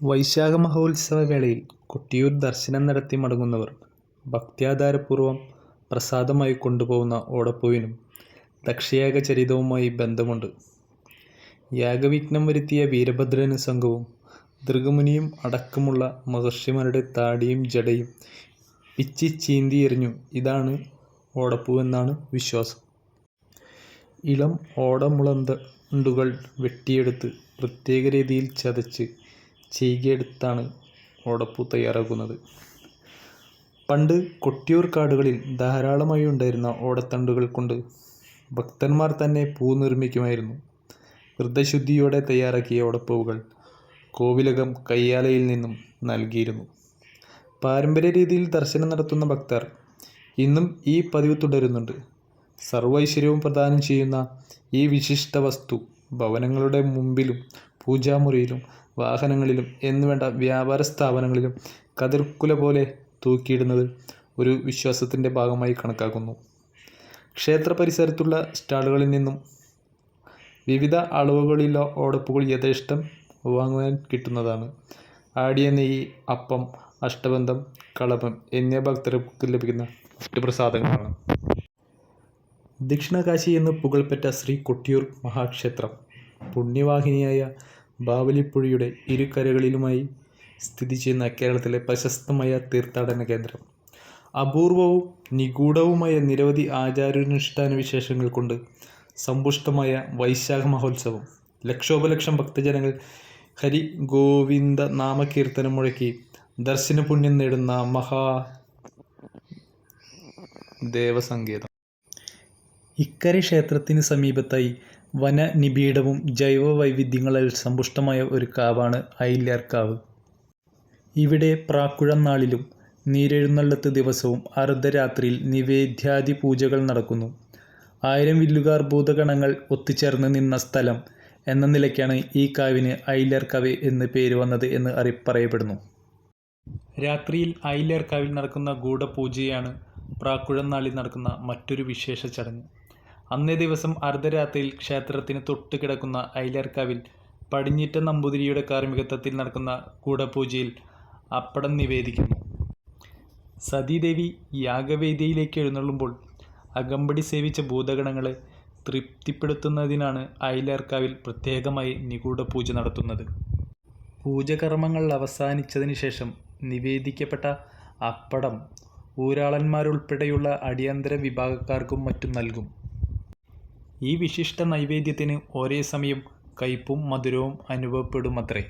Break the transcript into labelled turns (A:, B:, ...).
A: വൈശാഖ മഹോത്സവ വേളയിൽ കൊട്ടിയൂർ ദർശനം നടത്തി മടങ്ങുന്നവർ ഭക്ത്യാധാരപൂർവം പ്രസാദമായി കൊണ്ടുപോകുന്ന ഓടപ്പൂവിനും ദക്ഷയാഗ ചരിതവുമായി ബന്ധമുണ്ട്. യാഗവിഘ്നം വരുത്തിയ വീരഭദ്രനും സംഘവും ദൃഗമുനിയും അടക്കമുള്ള മഹർഷിമാരുടെ താടിയും ജടയും പിച്ചിച്ചീന്തിയെറിഞ്ഞു. ഇതാണ് ഓടപ്പൂവെന്നാണ് വിശ്വാസം. ഇളം ഓടമുളന്തണ്ടുകൾ വെട്ടിയെടുത്ത് പ്രത്യേക രീതിയിൽ ചതച്ച് ചികിയെടുത്താണ് ഓടപ്പൂ തയ്യാറാക്കുന്നത്. പണ്ട് കൊട്ടിയൂർ കാടുകളിൽ ധാരാളമായി ഉണ്ടായിരുന്ന ഓടത്തണ്ടുകൾ കൊണ്ട് ഭക്തന്മാർ തന്നെ പൂ നിർമ്മിക്കുമായിരുന്നു. വൃദ്ധശുദ്ധിയോടെ തയ്യാറാക്കിയ ഓടപ്പൂവുകൾ കോവിലകം കയ്യാലയിൽ നിന്നും നൽകിയിരുന്നു. പാരമ്പര്യ രീതിയിൽ ദർശനം നടത്തുന്ന ഭക്തർ ഇന്നും ഈ പതിവ് തുടരുന്നുണ്ട്. സർവൈശ്വര്യവും പ്രദാനം ചെയ്യുന്ന ഈ വിശിഷ്ട വസ്തു ഭവനങ്ങളുടെ മുമ്പിലും പൂജാമുറിയിലും വാഹനങ്ങളിലും എന്നുവേണ്ട വ്യാപാര സ്ഥാപനങ്ങളിലും കതിർക്കുല പോലെ തൂക്കിയിടുന്നത് ഒരു വിശ്വാസത്തിന്റെ ഭാഗമായി കണക്കാക്കുന്നു. ക്ഷേത്ര പരിസരത്തുള്ള സ്റ്റാളുകളിൽ നിന്നും വിവിധ അളവുകളിലോ ഓടപ്പുകൾ യഥേഷ്ടം വാങ്ങുവാൻ കിട്ടുന്നതാണ്. ആടിയ നെയ്യ്, അപ്പം, അഷ്ടബന്ധം, കളഭം എന്നിവ ഭക്തർക്ക് ലഭിക്കുന്ന പ്രസാദങ്ങളാണ് ദക്ഷിണകാശി എന്ന് പുകൾപ്പെട്ട ശ്രീ കൊട്ടിയൂർ മഹാക്ഷേത്രം പുണ്യവാഹിനിയായ ബാവലിപ്പുഴയുടെ ഇരുകരകളിലുമായി സ്ഥിതി ചെയ്യുന്ന കേരളത്തിലെ പ്രശസ്തമായ തീർത്ഥാടന കേന്ദ്രം. അപൂർവവും നിഗൂഢവുമായ നിരവധി ആചാരാനുഷ്ഠാന വിശേഷങ്ങൾ കൊണ്ട് സമ്പുഷ്ടമായ വൈശാഖ മഹോത്സവം. ലക്ഷോപലക്ഷം ഭക്തജനങ്ങൾ ഹരി ഗോവിന്ദ നാമകീർത്തനം മുഴക്കി ദർശന പുണ്യം നേടുന്ന മഹാ ദേവസങ്കേതം ഇക്കരെ ക്ഷേത്രത്തിന് സമീപത്തായി വനനിബിഡവും ജൈവവൈവിധ്യങ്ങളാൽ സമ്പുഷ്ടമായ ഒരു കാവാണ് അയില്യർകാവ്. ഇവിടെ പ്രാക്കുഴം നാളിലും നീരെഴുന്നള്ളത്ത് ദിവസവും അർദ്ധരാത്രിയിൽ നിവേദ്യാദി പൂജകൾ നടക്കുന്നു. ആയിരം വില്ലുകാർ ഭൂതഗണങ്ങൾ ഒത്തുചേർന്ന് നിന്ന സ്ഥലം എന്ന നിലയ്ക്കാണ് ഈ കാവിന് അയില്യർകാവ് എന്ന് പേര് വന്നത് എന്ന് അറി പറയപ്പെടുന്നു. രാത്രിയിൽ അയില്യർകാവിൽ നടക്കുന്ന ഗൂഢപൂജയാണ് പ്രാക്കുഴം നാളിൽ നടക്കുന്ന മറ്റൊരു വിശേഷ ചടങ്ങ്. അന്നേ ദിവസം അർദ്ധരാത്രിയിൽ ക്ഷേത്രത്തിന് തൊട്ട് കിടക്കുന്ന ഐലർക്കാവിൽ പടിഞ്ഞിറ്റ നമ്പൂതിരിയുടെ കാർമ്മികത്വത്തിൽ നടക്കുന്ന കൂടപൂജയിൽ അപ്പടം നിവേദിക്കുന്നു. സതീദേവി യാഗവേദിയിലേക്ക് എഴുന്നള്ളുമ്പോൾ അകമ്പടി സേവിച്ച ഭൂതഗണങ്ങളെ തൃപ്തിപ്പെടുത്തുന്നതിനാണ് അയിലർക്കാവിൽ പ്രത്യേകമായി നിഗൂഢ പൂജ നടത്തുന്നത്. പൂജകർമ്മങ്ങൾ അവസാനിച്ചതിന് ശേഷം നിവേദിക്കപ്പെട്ട അപ്പടം ഊരാളന്മാരുൾപ്പെടെയുള്ള അടിയന്തര വിഭാഗക്കാർക്കും മറ്റും നൽകും. ഈ വിശിഷ്ട നൈവേദ്യത്തിന് ഒരേ സമയം കയ്പും മധുരവും അനുഭവപ്പെടുമത്രേ.